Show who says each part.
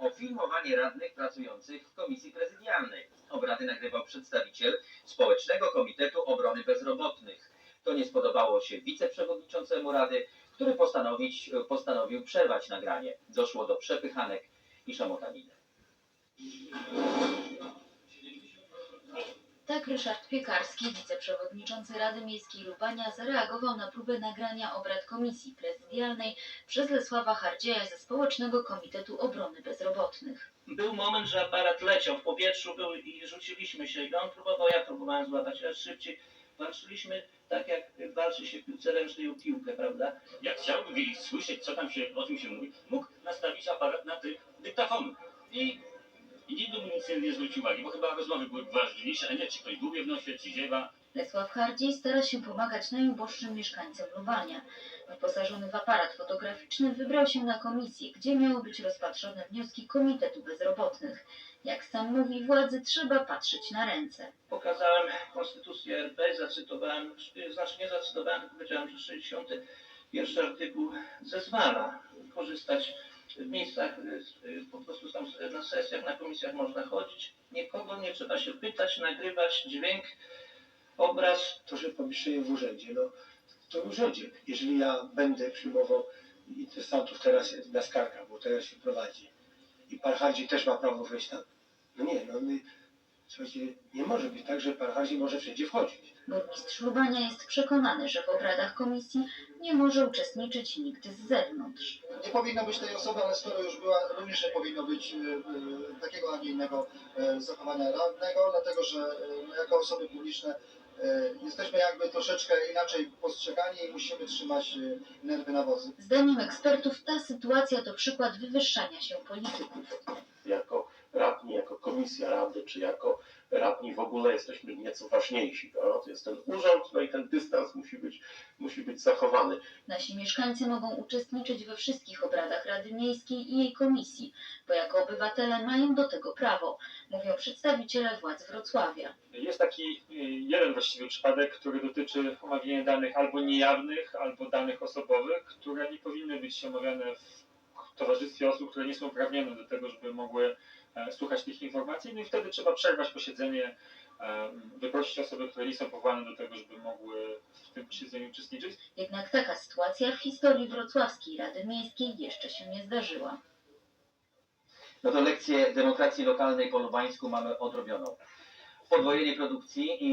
Speaker 1: o filmowanie radnych pracujących w komisji prezydialnej. Obrady nagrywał przedstawiciel Społecznego Komitetu Obrony Bezrobotnych. To nie spodobało się wiceprzewodniczącemu Rady, który postanowił przerwać nagranie. Doszło do przepychanek i szamotaniny.
Speaker 2: Ryszard Piekarski, wiceprzewodniczący Rady Miejskiej Lubania, zareagował na próbę nagrania obrad komisji prezydialnej przez Lesława Hardzieja ze Społecznego Komitetu Obrony Bezrobotnych.
Speaker 3: Był moment, że aparat leciał w powietrzu był i rzuciliśmy się. I on próbował, ja próbowałem złapać, ale szybciej. Walczyliśmy tak, jak walczy się w piłce ręcznej o piłkę, prawda?
Speaker 4: Jak chciałby wiedzieć, słyszeć, co tam się, o czym się mówi, mógł nastawić aparat na ty, dyktafonu. I, I mu nic nie zwrócił uwagi, bo chyba rozmowy były ważniejsze, a nie czy ktoś dłubie w nosie, czy ziewa.
Speaker 2: Lesław Hardziej stara się pomagać najuboższym mieszkańcom Lubania. Wyposażony w aparat fotograficzny wybrał się na komisję, gdzie miały być rozpatrzone wnioski Komitetu Bezrobotnych. Jak sam mówi, władzy trzeba patrzeć na ręce.
Speaker 3: Pokazałem Konstytucję RP, zacytowałem, znaczy nie zacytowałem, tylko powiedziałem, że 61 artykuł zezwala korzystać miejscach, y, y, po prostu tam na sesjach, na komisjach można chodzić. Nikogo nie trzeba się pytać, nagrywać dźwięk, obraz.
Speaker 5: to, że pomieszczenie w urzędzie, no to w urzędzie. Jeżeli ja będę przyjmował interesantów teraz na skargach, bo teraz się prowadzi i pan Hardzi też ma prawo wejść tam, no nie, no my, słuchajcie, nie może być tak, że pan może wszędzie wchodzić.
Speaker 2: Burmistrz Lubania jest przekonany, że w obradach komisji nie może uczestniczyć nikt z zewnątrz.
Speaker 6: Nie powinno być tej osoby, ale skoro już była, również nie powinno być e, e, takiego, a nie innego e, zachowania radnego, dlatego że e, no, jako osoby publiczne e, jesteśmy jakby troszeczkę inaczej postrzegani i musimy trzymać e, nerwy na wodzy.
Speaker 2: Zdaniem ekspertów ta sytuacja to przykład wywyższania się polityków.
Speaker 7: Komisja rady, czy jako radni w ogóle jesteśmy nieco ważniejsi. No, to jest ten urząd, no i ten dystans musi być, musi być zachowany.
Speaker 2: Nasi mieszkańcy mogą uczestniczyć we wszystkich obradach Rady Miejskiej i jej komisji, bo jako obywatele mają do tego prawo, mówią przedstawiciele władz Wrocławia.
Speaker 8: Jest taki y, jeden właściwie przypadek, który dotyczy omawiania danych albo niejawnych, albo danych osobowych, które nie powinny być omawiane w towarzystwie osób, które nie są uprawnione do tego, żeby mogły e, słuchać tych informacji. No i wtedy trzeba przerwać posiedzenie, e, wyprosić osoby, które nie są powołane do tego, żeby mogły w tym posiedzeniu uczestniczyć.
Speaker 2: Jednak taka sytuacja w historii Wrocławskiej Rady Miejskiej jeszcze się nie zdarzyła.
Speaker 1: No to lekcję demokracji lokalnej po lubańsku mamy odrobioną. Podwojenie produkcji i